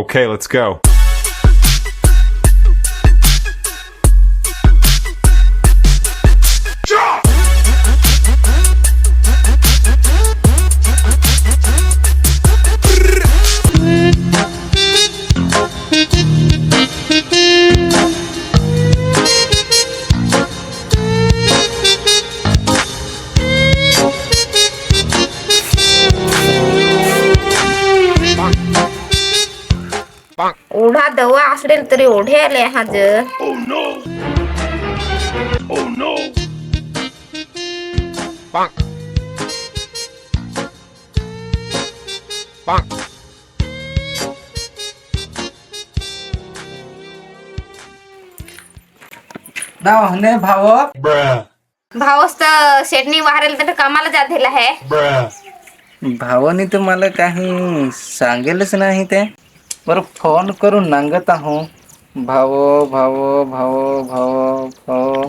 Okay, let's go. एवढा दवा असेल तरी एवढे आले आज. हने भाव? भावच तर शेटणी वाहरेल तर कामाला जातेला आहे. भावानी तर मला काही सांगेलच नाही ते. बरं फोन करून नांगत आहो भाव भाव भाव भाव भाव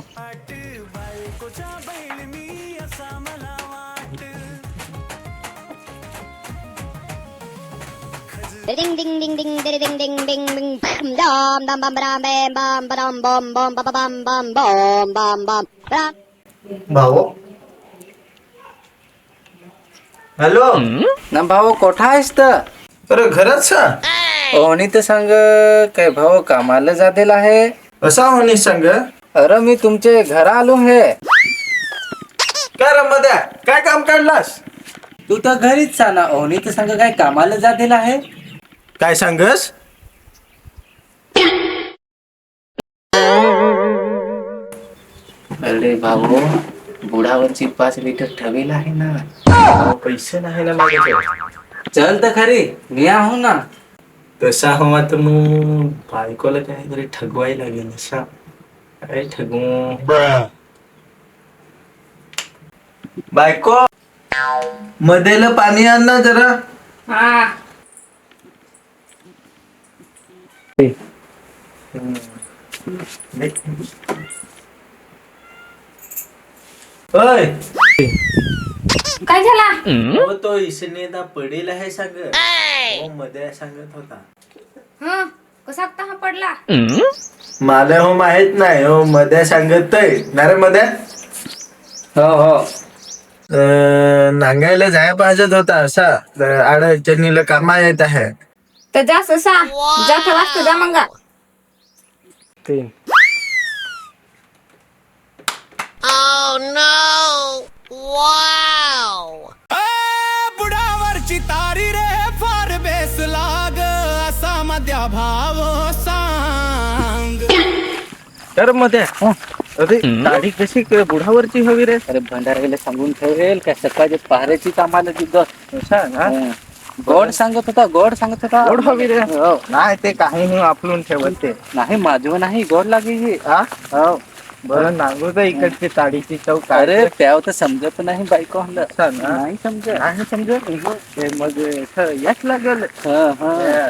Ding ding ding ding ding ding ding ding ding dam dam bam bam bam bam bam bam bam bam bam bam bam bam bam bam भाऊ हॅलो ना भाऊ कोठा आहेस तर अरे घरात सा तर सांग काय भाऊ कामाला जातेला आहे? असा होणी सांग. अरे मी तुमचे घरा आलो हे काय काय काम काढलास? तू तर घरीच सा ना. ओणी तर सांग काय कामाला जातेला आहे? काय सांगस? अरे भाऊ बुडावरची पाच लिटर ठेवेल आहे ना. भाऊ, पैसे नाही ना माझ्याकडे चल तर खरी मी आहो ना. तसा हवा तर मग बायकोला काहीतरी ठगवाय लागेल असा काय ठगू बायको. मध्येला पाणी आण ना जरा. हा. ओय काय झाला? हो तो इसनेदा पडेल आहे सांग हो मध्ये सांगत होता. हं कसा हा पडला? मला हो माहीत नाही हो मध्ये सांगत ना रे मध्ये? हो हो. अं, नांगायला जाय पाहिजेत होता असा. आड अडचणीला कामा येत आहे. तर जा ससा. जा ठेवास जा मंगा. तीन. तर मध्ये अरे दाढी कशी बुढावरची हवी रे? अरे भंडाऱ्याला सांगून ठेवेल काय सकाळची पहारेची कामाला तिथं हं. गोड सांगत होता गोड सांगत होता. गोड हवी रे? हो. नाही ते काही नाही आपलून ठेवत ते. नाही माझं नाही गोड लागे ही. बरं नांगू तर इकडची ताडीची चौक अरे त्याव तर समजत नाही बायको नाही समजत. नाही समजत? ते मग याच लागेल. हं, हं.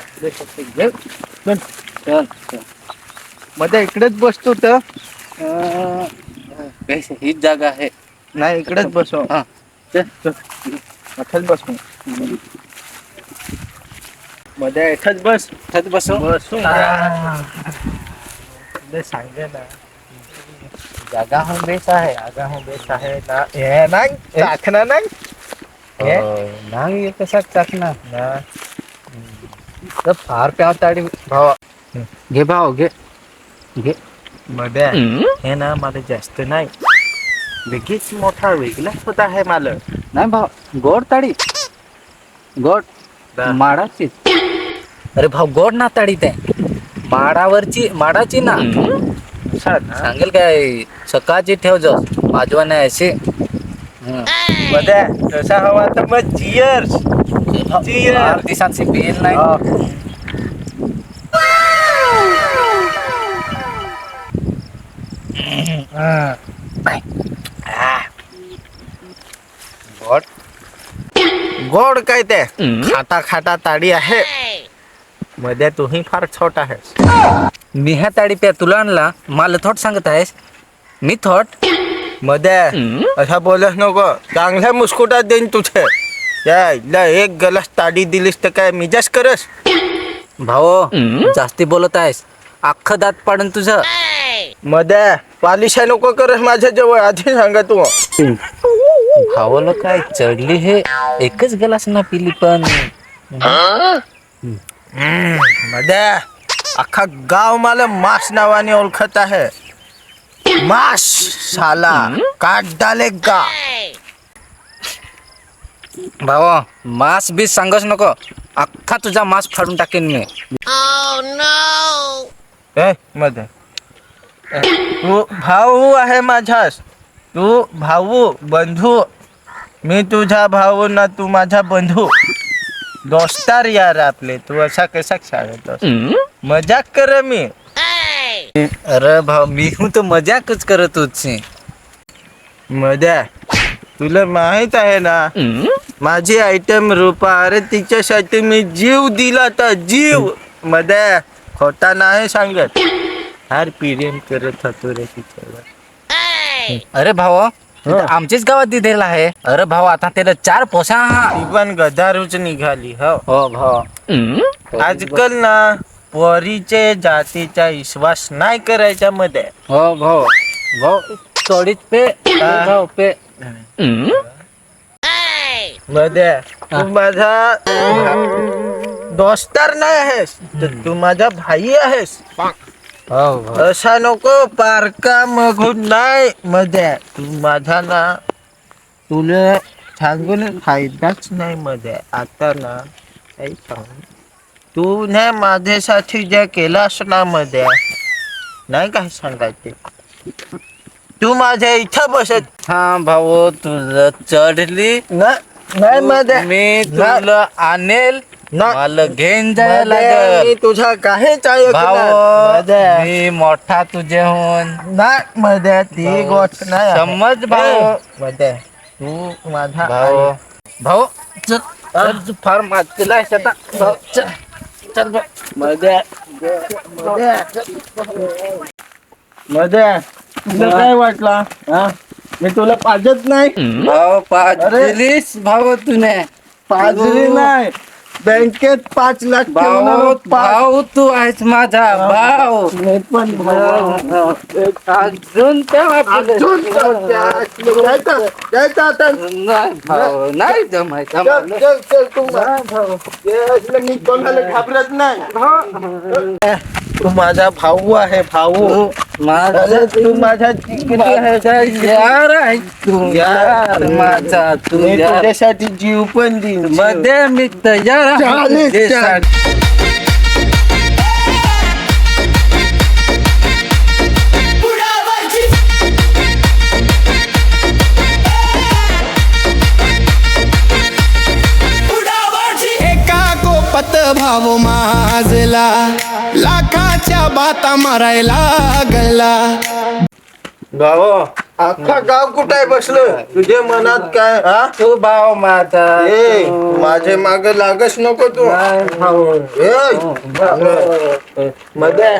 घे. चल, चल. मध्ये इकडेच बसतो तर अं, हीच जागा आहे. नाही इकडेच बसो. हा. चल. इथंच बसू. मध्ये इथंच बस इथंच बसव बसू. सांगे ना जागा हो बेस आहे जागा हो बेस आहे. ना हे नाही चाखना नाही हे? नाही हे कसा टाकणार ना. तर फार प्याव ताडी भावा. घे भाव घे. घे मध्ये हे ना मला जास्त नाही वेगळीच मोठा वेगळाच होता आहे मला नाही भाव गोड ताडी गोड. माडाची अरे भाऊ गोड ना ताडी ते माडावरची माडाची ना असा सांगेल काय सकाळची ठेव जो माझवा नाही अशी हं. मध्ये तसा हवा तर मग चिअर्स Cheers. फार दिवसांची पिईल नाही गोड गोड काय ते? खाता खाता ताडी आहे. मध्ये तूही फार छोट आहेस. मी ह्या ताडी प्या तुला आणला मला थोट सांगत आहेस. मी थोट? मध्ये असा बोलत नको. चांगल्या मुस्कुटात देईन तुझे. एक गलास ताडी दिलीस तर काय मिजास करस? भाऊ जास्ती बोलत आहेस. अख्खं दात पाडून तुझं. मध्ये पालिशा नको कर माझ्या जवळ आधी सांगा तू. भावाला काय चढली हे? एकच गलास ना पिली पण. मध्ये अख्खा गाव मला मास नावाने ओळखत आहे. मास साला काट डालेगा भावा मास बीस सांगच नको. अख्खा तुझा मास फाडून टाकेन मी. ए मध्ये तू भाऊ आहे माझास तू भाऊ बंधू. मी तुझा भाऊ ना तू माझा बंधू. दोस्तार यार आपले. तू असा कसा सांगतोस मजाक कर मी. अरे भाऊ मी हूं तर मजाकच करत होती. मध्ये तुला माहीत आहे ना? माझी आयटम रूपा अरे तिच्यासाठी मी जीव दिला तर जीव. मध्ये खोटा नाही सांगत. फार प्रेम करत होतो रे तिच्यावर अरे भावा आमच्याच गावात दिलेला आहे. अरे भाऊ आता त्याला चार पोसा. हा ती पण गदारूच निघाली हो. हो भाऊ. आजकाल ना पोरीचे जातीचा विश्वास नाही करायच्या मध्ये. हो भाऊ. भाऊ थोडीच पे भाऊ पे. मध्ये तू माझा दोस्तार नाही आहेस तर तू माझा भाई आहेस. हो भाऊ असा नको पारका मगून नाही. मध्ये तू माझा ना तुला सांगून फायदाच नाही मध्ये. आता ना काही सांगू तू ने माझ्यासाठी जे केलास ना मध्ये नाही काय सांगायचे? तू माझ्या इथं बसत. हा भाऊ तुझं चढली. ना- नाही मध्ये. मी तुला आणेल. मला घेऊन जायला मध्ये मी लागल. तुझा. भाऊ मध्ये मी मोठा तुझ्याहून. नाही मध्ये ती गोष्ट नाही आहे. समज भाऊ. मध्ये तू माझा भाऊ. भाऊ चल चल, तू फार मागतील आहेस आता भाऊ, चल चल भाऊ. मध्ये मध्ये तुला काय वाटला? हा? मी तुला पाजत नाही? भाऊ पाजलीस भाऊ तुने. पाजली नाही. बँकेत पाच लाख भाऊ पाच भाऊ तू आहेस माझा भाऊ. पण भाऊ. अजून त्या अजून जायचं जायचं आता. नाही भाऊ नाही जमायचं चल मला. चल चल तू भाऊ. हे असलं मी कोणाला घाबरत नाही. तू माझा भाऊ आहे भाऊ. माझा अरे तू माझा किती आहे? यार आहे तू. यार. यार माझा तू मी यार. तुझ्यासाठी जीव पण देईन. जीव. मध्ये मी तयार तुझ्यासाठी. एका गोपत भाव माजला लाखाच्या बाता मारायला लागला भाऊ अख्खा गाव कुठे आहे बसलं? तुझ्या मनात काय हा? तू भाऊ माझा ए माझे माग लागच नको तू. ए, मध्ये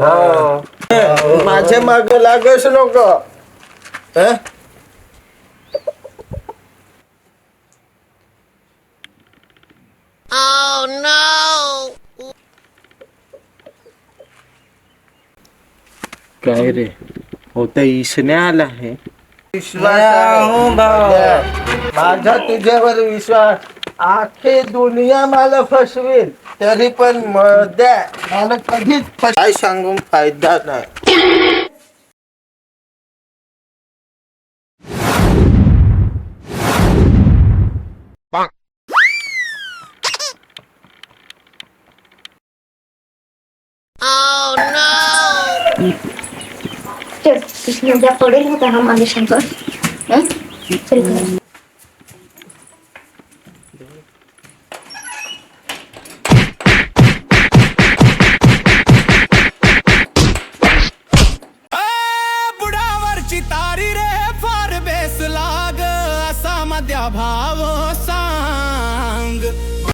हो. माझे माग लागच नको. ए? काय रे? होत इसने आला आहे. विश्वास हो भाऊ आहे. माझा तुझ्यावर विश्वास. आखे दुनिया मला फसवेल तरी पण मध्ये मला कधीच फस- काय सांगून फायदा नाही. चल, इसमें उद्या पडेल होता हा